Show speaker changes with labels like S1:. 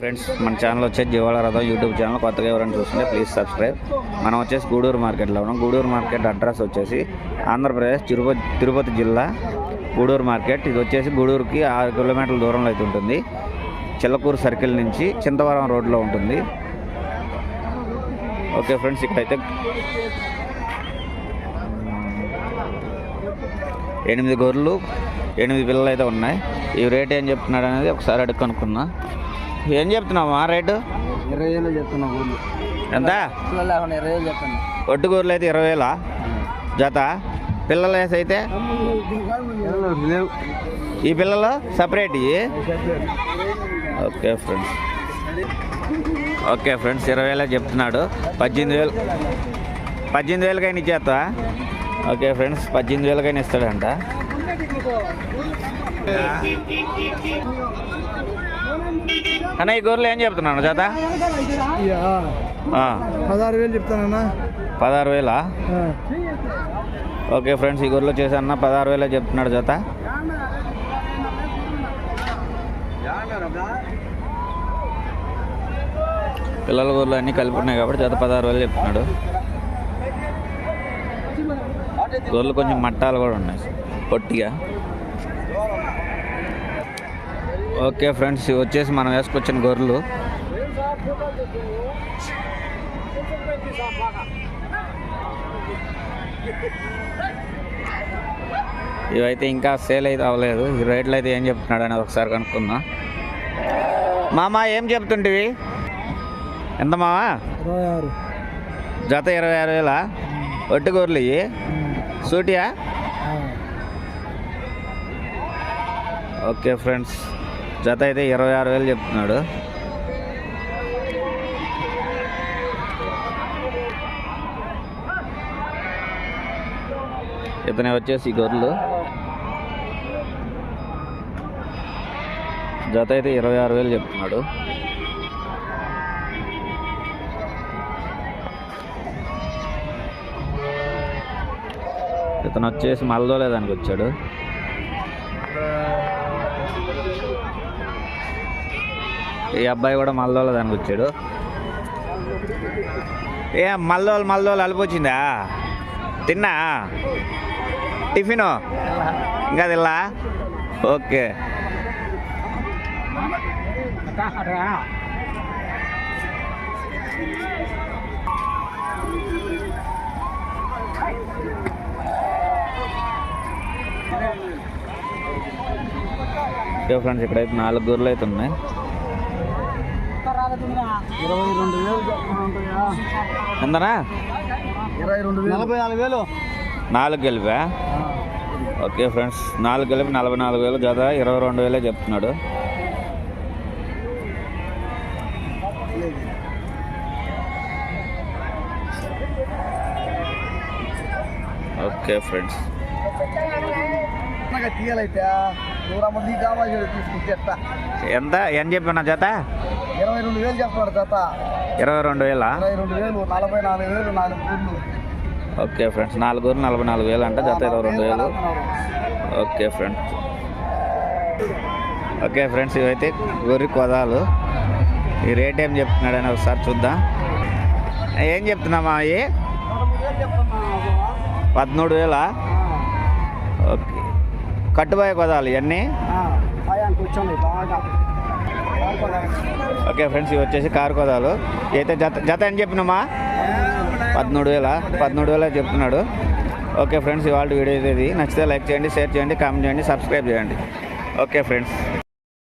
S1: Friends మన channel వచ్చేసి జీవాల రథం యూట్యూబ్ ఛానల్. కొత్తగా ఎవరైనా చూస్తుంటే ప్లీజ్ సబ్స్క్రైబ్. మనం వచ్చేసి గూడూరు మార్కెట్లో ఉన్నాం. గూడూరు మార్కెట్ అడ్రస్ వచ్చేసి ఆంధ్రప్రదేశ్ తిరుపతి తిరుపతి జిల్లా గూడూరు మార్కెట్. ఇది వచ్చేసి గూడూరుకి ఆరు కిలోమీటర్ల దూరంలో అయితే ఉంటుంది. చిల్లకూరు సర్కిల్ నుంచి చింతవరం రోడ్లో ఉంటుంది. ఓకే ఫ్రెండ్స్ ఇక్కడైతే ఎనిమిది గొర్రెలు ఎనిమిది పిల్లలు అయితే ఉన్నాయి. ఈ రేట్ ఏం చెప్తున్నాడు అనేది ఒకసారి అడుగు కనుక్కున్నా. ఏం చెప్తున్నావా రేటు?
S2: ఇరవై వేలు చెప్తున్నా
S1: ఎంత?
S2: లేకుండా ఇరవై వేలు
S1: అయితే ఇరవై వేలా? జత? పిల్లలు అయితే? ఈ పిల్లలు సపరేట్ ఇవి? Okay friends. ఓకే ఫ్రెండ్స్ ఇరవై వేలే చెప్తున్నాడు. పద్దెనిమిది వేలు. పద్దెనిమిది వేలకైనా ఇచ్చేస్తా? ఓకే ఫ్రెండ్స్ పద్దెనిమిది వేలకైనా ఇస్తాడంట. అన్న ఈ గొర్రెలు ఏం చెప్తున్నాను జత? ఆ,
S2: పదహారు వేలు చెప్తానన్నా.
S1: పదహారు వేలా? ఓకే ఫ్రెండ్స్ ఈ గొర్రెలు చేశాన్న పదహారు వేలే చెప్తున్నాడు జత. పిల్లల గొర్రెలు అన్నీ కలిపి ఉన్నాయి కాబట్టి జత పదహారు వేలు చెప్తున్నాడు. గొర్రెలు కొంచెం మట్టాలు కూడా ఉన్నాయి. పొట్టిగా. ఓకే ఫ్రెండ్స్ ఇవి వచ్చేసి మనం వేసుకొచ్చిన గొర్రెలు. ఇవైతే ఇంకా సేల్ అయితే అవ్వలేదు. ఈ రేట్లు అయితే ఏం చెప్తున్నాడు అనేది ఒకసారి కనుక్కుందాం. మామ ఏం చెప్తుంటివి? ఎంత మామా
S2: ఆరు.
S1: జత ఇరవై ఆరు వేల? ఒట్టి గొర్రెలు ఇవి సూటియా? Okay friends. జత అయితే ఇరవై ఆరు వేలు చెప్తున్నాడు. ఇతనే వచ్చేసి గొర్రెలు. జత అయితే ఇరవై ఆరు వేలు చెప్తున్నాడు. ఇతను వచ్చేసి మలదోలేదానికి వచ్చాడు. ఈ అబ్బాయి కూడా మల్దోల దానికి వచ్చాడు. ఏ మల్దోలు మల్దోలు అలిపొచ్చిందా తిన్నా? టిఫిను? ఇంకా తిల్లా ఓకే. ఫ్రెండ్స్ ఇక్కడైతే నాలుగు గొర్రెలు అయితే ఉన్నాయి.
S2: ఇరవై రెండు వేలు చెప్తున్నా
S1: ఎంతనా?
S2: ఇరవై రెండు వేలు. నలభై నాలుగు వేలు.
S1: నాలుగు గెలిపా? ఓకే ఫ్రెండ్స్ నాలుగు కలిపి నలభై నాలుగు వేలు జత ఇరవై రెండు వేలే చెప్తున్నాడు. Okay friends. ఎంత? ఎంత చెప్పిన జత?
S2: ఇరవై రెండు వేలు చెప్తున్నాడు జత
S1: ఇరవై రెండు వేలా?
S2: ఇరవై రెండు వేలు నలభై నాలుగు వేలు నాలుగు గుళ్ళు
S1: ఓకే ఫ్రెండ్స్ నాలుగు నలభై నాలుగు వేలు అంటే జత ఇరవై రెండు వేలు. Okay friends. ఓకే ఫ్రెండ్స్ ఇవైతే గొర్రె కొదాలు. ఈ రేట్ ఏం చెప్తున్నాడని ఒకసారి చూద్దాం. ఏం చెప్తున్నామా అవి పదమూడు వేలా? ఓకే. కట్టుబాయ కొదాలు ఇవన్నీ? ఓకే ఫ్రెండ్స్ ఇవి వచ్చేసి కారు కోదాలు. అయితే జత జత అని చెప్పినామా? పదమూడు వేల? పదమూడు వేల చెప్తున్నాడు. ఓకే ఫ్రెండ్స్ ఇవాళ వీడియో ఇది నచ్చితే లైక్ చేయండి షేర్ చేయండి కామెంట్ చేయండి సబ్స్క్రైబ్ చేయండి. Okay friends.